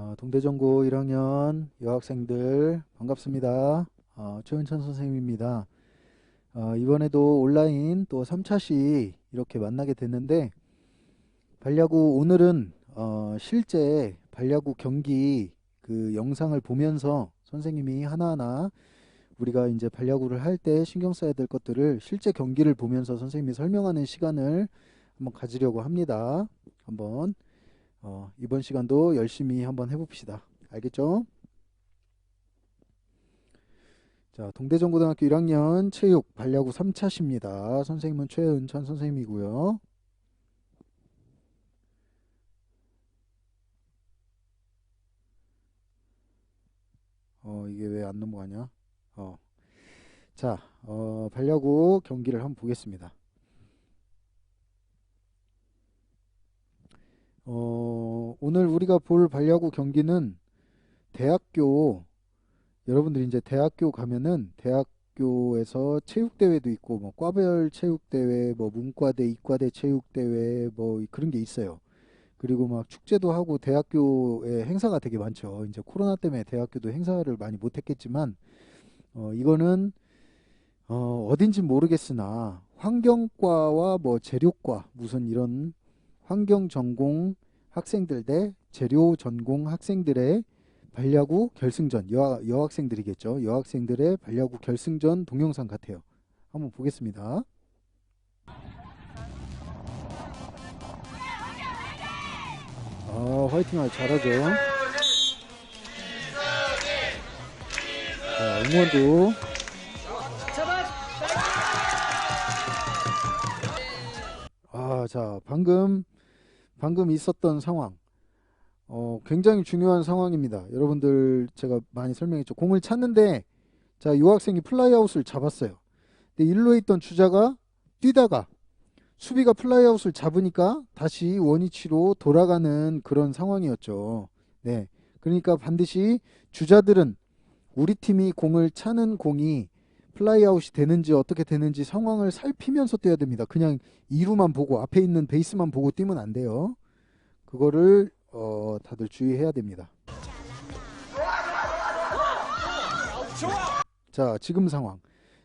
어, 동대전고 1학년 여학생들 반갑습니다. 어, 최은찬 선생님입니다. 어, 이번에도 온라인 또 3차시 이렇게 만나게 됐는데 발야구 오늘은 어, 실제 발야구 경기 그 영상을 보면서 선생님이 하나하나 우리가 이제 발야구를 할 때 신경 써야 될 것들을 실제 경기를 보면서 선생님이 설명하는 시간을 한번 가지려고 합니다. 한번 어, 이번 시간도 열심히 한번 해봅시다. 알겠죠? 자, 동대전고등학교 1학년 체육 반야구 3차시입니다. 선생님은 최은찬 선생님이고요. 어, 이게 왜 안 넘어가냐? 어. 자, 어, 반야구 경기를 한번 보겠습니다. 어, 오늘 우리가 볼 반야구 경기는 대학교 여러분들이 이제 대학교 가면은 대학교에서 체육대회도 있고 뭐 과별 체육대회, 뭐 문과대, 이과대 체육대회 뭐 그런 게 있어요. 그리고 막 축제도 하고 대학교에 행사가 되게 많죠. 이제 코로나 때문에 대학교도 행사를 많이 못 했겠지만 어, 이거는 어, 어딘지 모르겠으나 환경과와 뭐 재료과 무슨 이런 환경 전공 학생들 대 재료 전공 학생들의 반야구 결승전 여, 여학생들이겠죠. 여학생들의 반야구 결승전 동영상 같아요. 한번 보겠습니다. 아, 화이팅 아주 잘하죠. 자, 응원도 아, 자, 방금 방금 있었던 상황. 어, 굉장히 중요한 상황입니다. 여러분들 제가 많이 설명했죠. 공을 찼는데 자, 이 학생이 플라이아웃을 잡았어요. 근데 일루에 있던 주자가 뛰다가 수비가 플라이아웃을 잡으니까 다시 원위치로 돌아가는 그런 상황이었죠. 네. 그러니까 반드시 주자들은 우리 팀이 공을 차는 공이 플라이아웃이 되는지 어떻게 되는지 상황을 살피면서 뛰어야 됩니다. 그냥 2루만 보고 앞에 있는 베이스만 보고 뛰면 안 돼요. 그거를 어, 다들 주의해야 됩니다. 자, 지금 상황.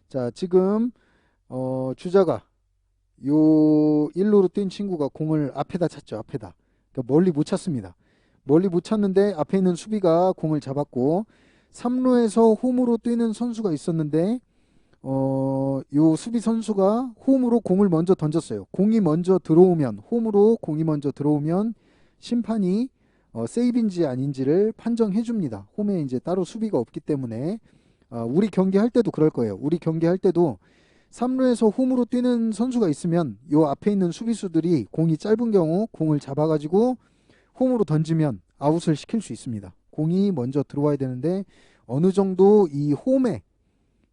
자, 지금 어, 주자가 요 1루로 뛴 친구가 공을 앞에다 찼죠. 앞에다. 그러니까 멀리 못 찼습니다. 멀리 못 찼는데 앞에 있는 수비가 공을 잡았고 3루에서 홈으로 뛰는 선수가 있었는데 어, 요 수비 선수가 홈으로 공을 먼저 던졌어요. 공이 먼저 들어오면 홈으로 공이 먼저 들어오면 심판이 어, 세이브인지 아닌지를 판정해 줍니다. 홈에 이제 따로 수비가 없기 때문에 어, 우리 경기 할 때도 그럴 거예요. 우리 경기 할 때도 3루에서 홈으로 뛰는 선수가 있으면 요 앞에 있는 수비수들이 공이 짧은 경우 공을 잡아가지고 홈으로 던지면 아웃을 시킬 수 있습니다. 공이 먼저 들어와야 되는데 어느 정도 이 홈에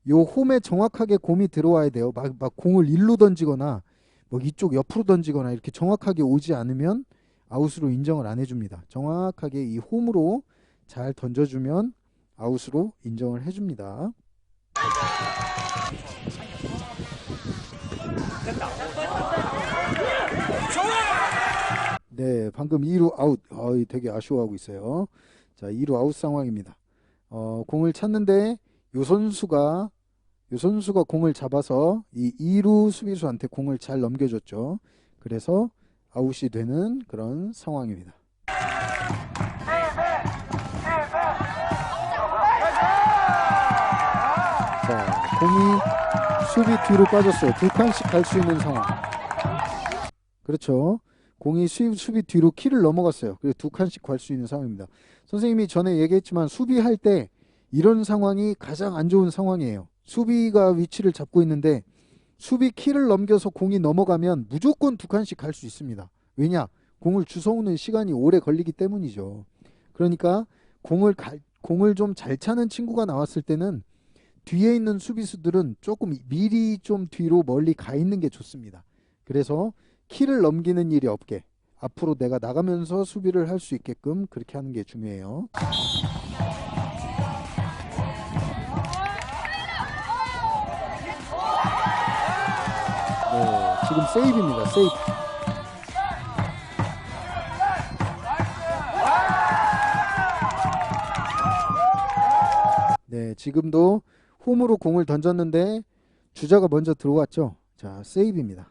요 홈에 정확하게 공이 들어와야 돼요. 막, 막 공을 일루 던지거나 뭐 이쪽 옆으로 던지거나 이렇게 정확하게 오지 않으면 아웃으로 인정을 안 해줍니다. 정확하게 이 홈으로 잘 던져주면 아웃으로 인정을 해줍니다. 네, 방금 2루 아웃. 어이, 되게 아쉬워하고 있어요. 자, 2루 아웃 상황입니다. 어, 공을 찼는데 요 선수가 요 선수가 공을 잡아서 이 2루 수비수한테 공을 잘 넘겨줬죠. 그래서 아웃이 되는 그런 상황입니다. 자, 공이 수비 뒤로 빠졌어요. 두 칸씩 갈 수 있는 상황. 그렇죠. 공이 수비, 수비 뒤로 키를 넘어갔어요. 그래서 두 칸씩 갈 수 있는 상황입니다. 선생님이 전에 얘기했지만 수비할 때 이런 상황이 가장 안 좋은 상황이에요. 수비가 위치를 잡고 있는데 수비 키를 넘겨서 공이 넘어가면 무조건 두 칸씩 갈 수 있습니다. 왜냐? 공을 주워오는 시간이 오래 걸리기 때문이죠. 그러니까 공을 가, 공을 좀 잘 차는 친구가 나왔을 때는 뒤에 있는 수비수들은 조금 미리 좀 뒤로 멀리 가 있는 게 좋습니다. 그래서 키를 넘기는 일이 없게 앞으로 내가 나가면서 수비를 할 수 있게끔 그렇게 하는 게 중요해요. 지금 세이브입니다. 세이브. 네, 지금도 홈으로 공을 던졌는데 주자가 먼저 들어왔죠. 자, 세이브입니다.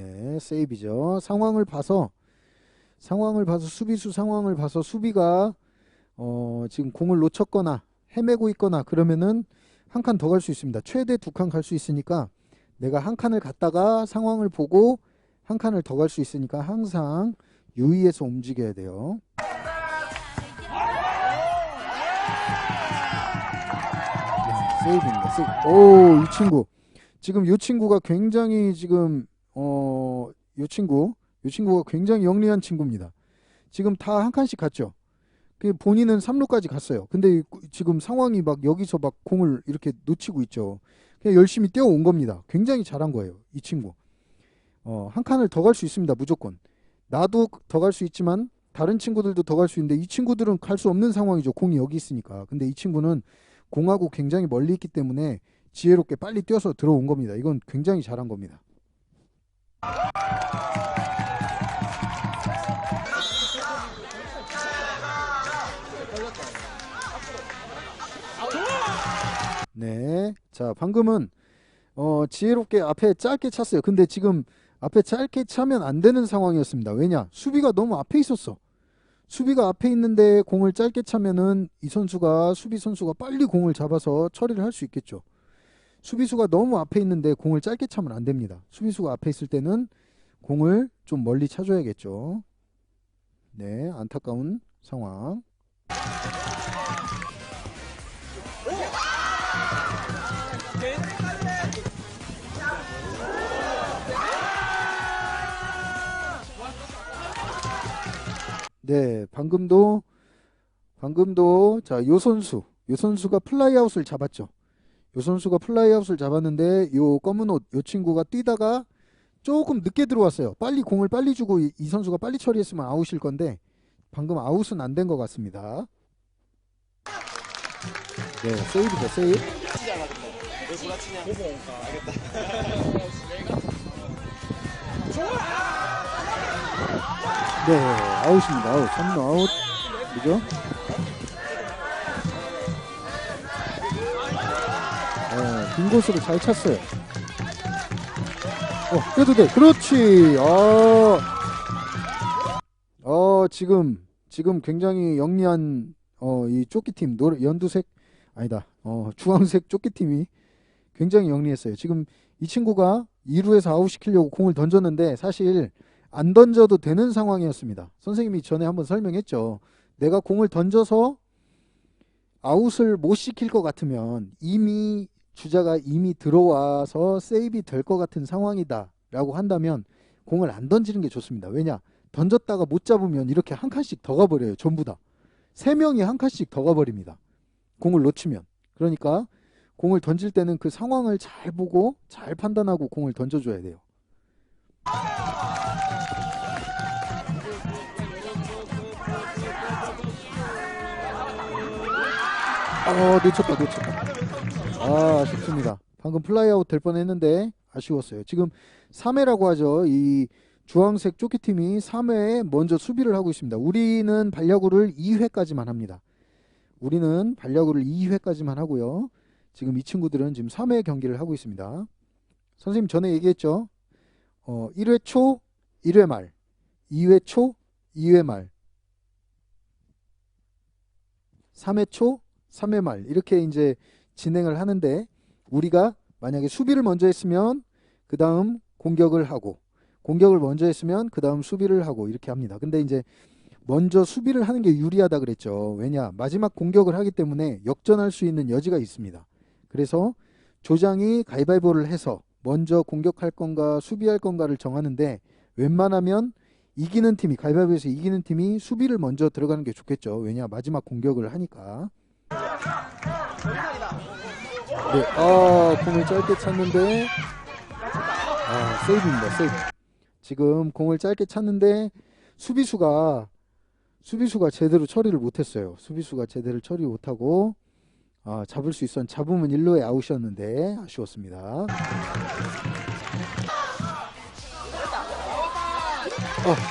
네, 세이브죠. 상황을 봐서 상황을 봐서 수비수 상황을 봐서 수비가 어, 지금 공을 놓쳤거나 헤매고 있거나 그러면은 한 칸 더 갈 수 있습니다. 최대 두 칸 갈 수 있으니까 내가 한 칸을 갔다가 상황을 보고 한 칸을 더 갈 수 있으니까 항상 유의해서 움직여야 돼요. 네, 세이브입니다. 세이브. 오, 이 친구. 지금 이 친구가 굉장히 지금 어, 이 친구, 이 친구가 굉장히 영리한 친구입니다. 지금 다 한 칸씩 갔죠. 그 본인은 3루까지 갔어요. 근데 이- 지금 상황이 막 여기서 막 공을 이렇게 놓치고 있죠. 그냥 열심히 뛰어온 겁니다. 굉장히 잘한 거예요. 이 친구. 어, 한 칸을 더 갈 수 있습니다. 무조건. 나도 더 갈 수 있지만 다른 친구들도 더 갈 수 있는데 이 친구들은 갈 수 없는 상황이죠. 공이 여기 있으니까. 근데 이 친구는 공하고 굉장히 멀리 있기 때문에 지혜롭게 빨리 뛰어서 들어온 겁니다. 이건 굉장히 잘한 겁니다. 네. 자, 방금은 어, 지혜롭게 앞에 짧게 찼어요. 근데 지금 앞에 짧게 차면 안 되는 상황이었습니다. 왜냐? 수비가 너무 앞에 있었어. 수비가 앞에 있는데 공을 짧게 차면은 이 선수가 수비 선수가 빨리 공을 잡아서 처리를 할 수 있겠죠. 수비수가 너무 앞에 있는데 공을 짧게 차면 안 됩니다. 수비수가 앞에 있을 때는 공을 좀 멀리 차줘야겠죠. 네, 안타까운 상황. 네, 방금도 방금도 자, 요 선수, 요 선수가 플라이아웃을 잡았죠. 요 선수가 플라이아웃을 잡았는데 요 검은 옷, 요 친구가 뛰다가 조금 늦게 들어왔어요. 빨리 공을 빨리 주고 이, 이 선수가 빨리 처리했으면 아웃일 건데 방금 아웃은 안 된 것 같습니다. 네, 세이브죠, 세이브. 왜 구라치냐? 알겠다. 네, 아웃입니다. 아웃. 3루 아웃. 그죠? 네, 빈 곳으로 잘 찼어요. 어, 뛰어도 돼. 그렇지. 아, 어, 지금, 지금 굉장히 영리한, 어, 이 조끼팀, 노 연두색, 아니다, 어, 주황색 조끼팀이 굉장히 영리했어요. 지금 이 친구가 2루에서 아웃시키려고 공을 던졌는데 사실 안 던져도 되는 상황이었습니다. 선생님이 전에 한번 설명했죠. 내가 공을 던져서 아웃을 못 시킬 것 같으면 이미 주자가 이미 들어와서 세이브 될것 같은 상황이다 라고 한다면 공을 안 던지는 게 좋습니다. 왜냐? 던졌다가 못 잡으면 이렇게 한 칸씩 더 가버려요. 전부 다. 세 명이 한 칸씩 더 가버립니다. 공을 놓치면. 그러니까 공을 던질 때는 그 상황을 잘 보고 잘 판단하고 공을 던져줘야 돼요. 어, 놓쳤다, 놓쳤다. 아, 아쉽습니다. 방금 플라이아웃 될 뻔했는데 아쉬웠어요. 지금 3회라고 하죠. 이 주황색 조끼팀이 3회에 먼저 수비를 하고 있습니다. 우리는 반려구를 2회까지만 합니다. 우리는 반려구를 2회까지만 하고요. 지금 이 친구들은 지금 3회 경기를 하고 있습니다. 선생님 전에 얘기했죠. 어, 1회 초, 1회 말, 2회 초, 2회 말, 3회 초, 3회 말 이렇게 이제 진행을 하는데 우리가 만약에 수비를 먼저 했으면 그 다음 공격을 하고 공격을 먼저 했으면 그 다음 수비를 하고 이렇게 합니다. 근데 이제 먼저 수비를 하는 게 유리하다 그랬죠. 왜냐 마지막 공격을 하기 때문에 역전할 수 있는 여지가 있습니다. 그래서 조장이 가위바위보를 해서 먼저 공격할 건가 수비할 건가를 정하는데 웬만하면 이기는 팀이 가위바위보에서 이기는 팀이 수비를 먼저 들어가는 게 좋겠죠. 왜냐 마지막 공격을 하니까. 네, 아, 공을 짧게 찼는데, 아, 세이브입니다, 세이브. 지금 공을 짧게 찼는데, 수비수가, 수비수가 제대로 처리를 못했어요. 수비수가 제대로 처리 못하고, 아, 잡을 수 있었는, 잡으면 일로에 아웃이었는데, 아쉬웠습니다. 어,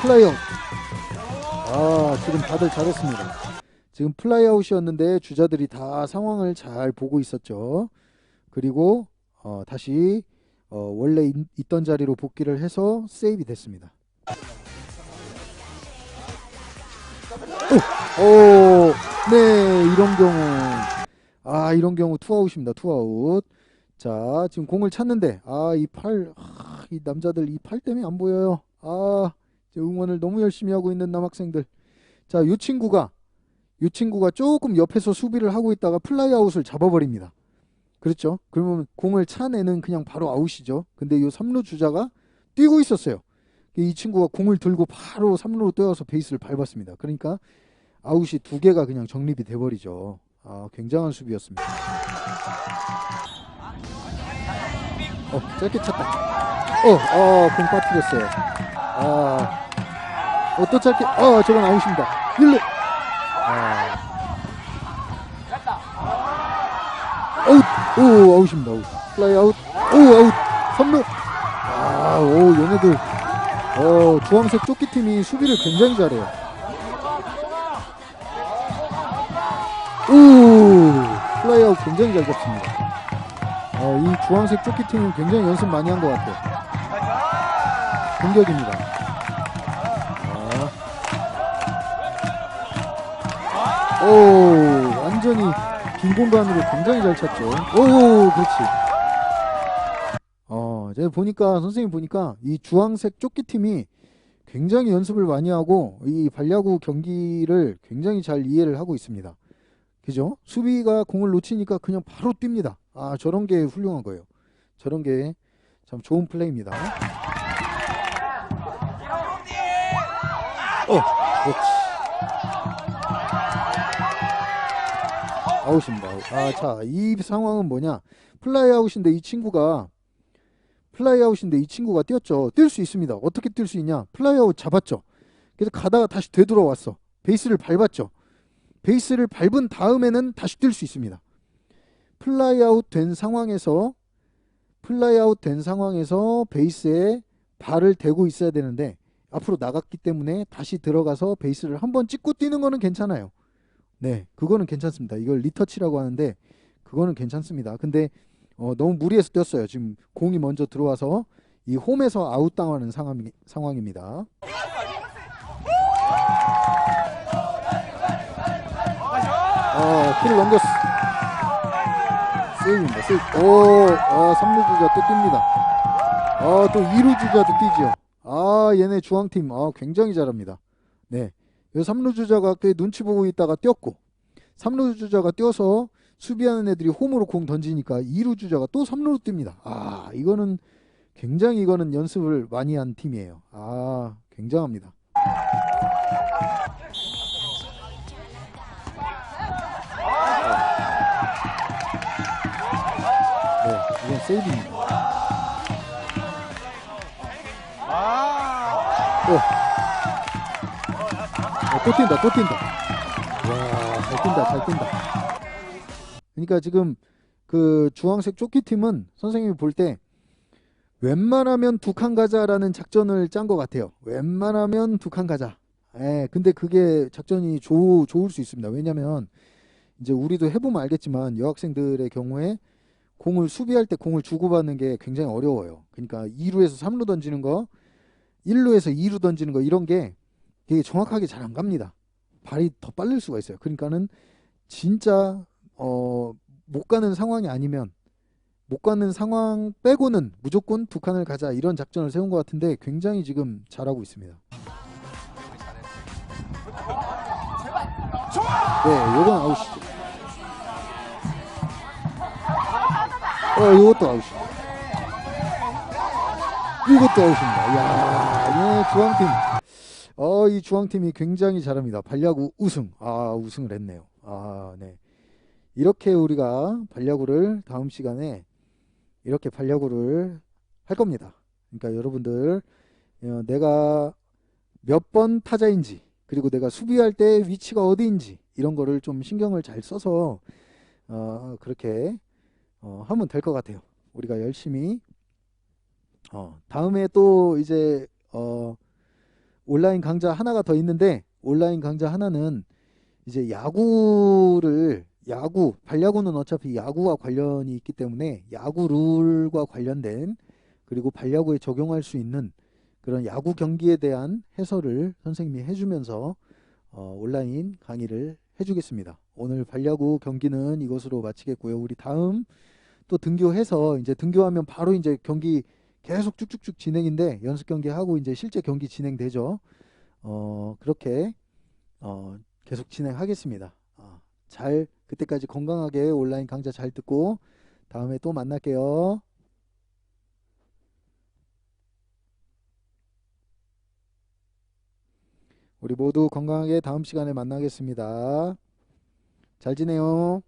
플라이어. 아, 지금 다들 잘했습니다. 지금 플라이아웃이었는데 주자들이 다 상황을 잘 보고 있었죠. 그리고 어, 다시 어, 원래 있, 있던 자리로 복귀를 해서 세이브 됐습니다. 오, 오, 네, 이런 경우. 아, 이런 경우 투아웃입니다. 투아웃. 자, 지금 공을 찾는데, 아, 이 팔, 아, 이 남자들 이 팔 때문에 안 보여요. 아, 응원을 너무 열심히 하고 있는 남학생들. 자, 요 친구가, 요 친구가 조금 옆에서 수비를 하고 있다가 플라이아웃을 잡아버립니다. 그렇죠? 그러면 공을 차내는 그냥 바로 아웃이죠. 근데 요 3루 주자가 뛰고 있었어요. 이 친구가 공을 들고 바로 3루로 뛰어서 베이스를 밟았습니다. 그러니까 아웃이 두 개가 그냥 정립이 돼버리죠. 아, 굉장한 수비였습니다. 어, 짧게 찼다. 어, 어, 공 빠뜨렸어요. 아, 어, 또 짧게, 어, 저건 아웃입니다. 1루. 오, 아웃입니다. 아웃. 플라이 아웃, 오, 아웃. 3루. 아, 오, 얘네들, 어, 주황색 조끼팀이 수비를 굉장히 잘해요. 오, 플라이 아웃 굉장히 잘 잡습니다. 어, 이 주황색 조끼팀은 굉장히 연습 많이 한 것 같아요. 공격입니다. 아. 오, 완전히 빈 공간으로 굉장히 잘 찼죠. 오, 그렇지. 어, 제가 보니까, 선생님 보니까 이 주황색 조끼 팀이 굉장히 연습을 많이 하고 이 발야구 경기를 굉장히 잘 이해를 하고 있습니다. 그죠? 수비가 공을 놓치니까 그냥 바로 뜁니다. 아, 저런 게 훌륭한 거예요. 저런 게 참 좋은 플레이입니다. 어, 그렇지. 아웃입니다. 아웃. 아, 자, 이 상황은 뭐냐? 플라이 아웃인데 이 친구가 플라이 아웃인데 이 친구가 뛰었죠. 뛸 수 있습니다. 어떻게 뛸 수 있냐? 플라이 아웃 잡았죠. 그래서 가다가 다시 되돌아왔어. 베이스를 밟았죠. 베이스를 밟은 다음에는 다시 뛸 수 있습니다. 플라이 아웃 된 상황에서 플라이 아웃 된 상황에서 베이스에 발을 대고 있어야 되는데 앞으로 나갔기 때문에 다시 들어가서 베이스를 한번 찍고 뛰는 거는 괜찮아요. 네, 그거는 괜찮습니다. 이걸 리터치라고 하는데 그거는 괜찮습니다. 근데 어, 너무 무리해서 뛰었어요. 지금 공이 먼저 들어와서 이 홈에서 아웃 당하는 상황, 상황입니다. 어, 키를 넘겼어. 세이브입니다. 세이브. 오, 어, 3루 주자 또 뜁니다. 어, 또 2루 주자도 뛰지요. 아, 얘네 주황팀, 아, 굉장히 잘합니다. 네. 요 3루 주자가 꽤 눈치 보고 있다가 뛰었고, 3루 주자가 뛰어서 수비하는 애들이 홈으로 공 던지니까 2루 주자가 또 3루로 뜁니다. 아, 이거는 굉장히 이거는 연습을 많이 한 팀이에요. 아, 굉장합니다. 네, 이건 세이브입니다. 오. 어, 또 뛴다, 또 뛴다. 와, 잘 뛴다, 잘 뛴다. 그러니까 지금 그 주황색 조끼 팀은 선생님이 볼 때 웬만하면 두 칸 가자라는 작전을 짠 것 같아요. 웬만하면 두 칸 가자. 예, 근데 그게 작전이 좋, 좋을 수 있습니다. 왜냐면 이제 우리도 해보면 알겠지만 여학생들의 경우에 공을 수비할 때 공을 주고받는 게 굉장히 어려워요. 그러니까 2루에서 3루 던지는 거, 1루에서 2루 던지는 거 이런 게 되게 정확하게 잘 안 갑니다. 발이 더 빠를 수가 있어요. 그러니까는 진짜 어, 못 가는 상황이 아니면 못 가는 상황 빼고는 무조건 두 칸을 가자 이런 작전을 세운 것 같은데 굉장히 지금 잘하고 있습니다. 네, 요건 아웃이죠. 어, 이것도 아웃이죠. 이것도 아웃입니다. 이야, 네, 주황팀. 어, 이 주황팀이 굉장히 잘합니다. 발야구 우승. 아, 우승을 했네요. 아, 네. 이렇게 우리가 발야구를 다음 시간에 이렇게 발야구를 할 겁니다. 그러니까 여러분들 어, 내가 몇 번 타자인지 그리고 내가 수비할 때 위치가 어디인지 이런 거를 좀 신경을 잘 써서 어, 그렇게 어, 하면 될 것 같아요. 우리가 열심히 어, 다음에 또 이제 어, 온라인 강좌 하나가 더 있는데 온라인 강좌 하나는 이제 야구를 야구 반야구는 어차피 야구와 관련이 있기 때문에 야구 룰과 관련된 그리고 반야구에 적용할 수 있는 그런 야구 경기에 대한 해설을 선생님이 해주면서 어, 온라인 강의를 해주겠습니다. 오늘 반야구 경기는 이것으로 마치겠고요. 우리 다음 또 등교해서 이제 등교하면 바로 이제 경기 계속 쭉쭉쭉 진행인데 연습 경기 하고 이제 실제 경기 진행되죠. 어, 그렇게 어, 계속 진행하겠습니다. 어, 잘 그때까지 건강하게 온라인 강좌 잘 듣고 다음에 또 만날게요. 우리 모두 건강하게 다음 시간에 만나겠습니다. 잘 지내요.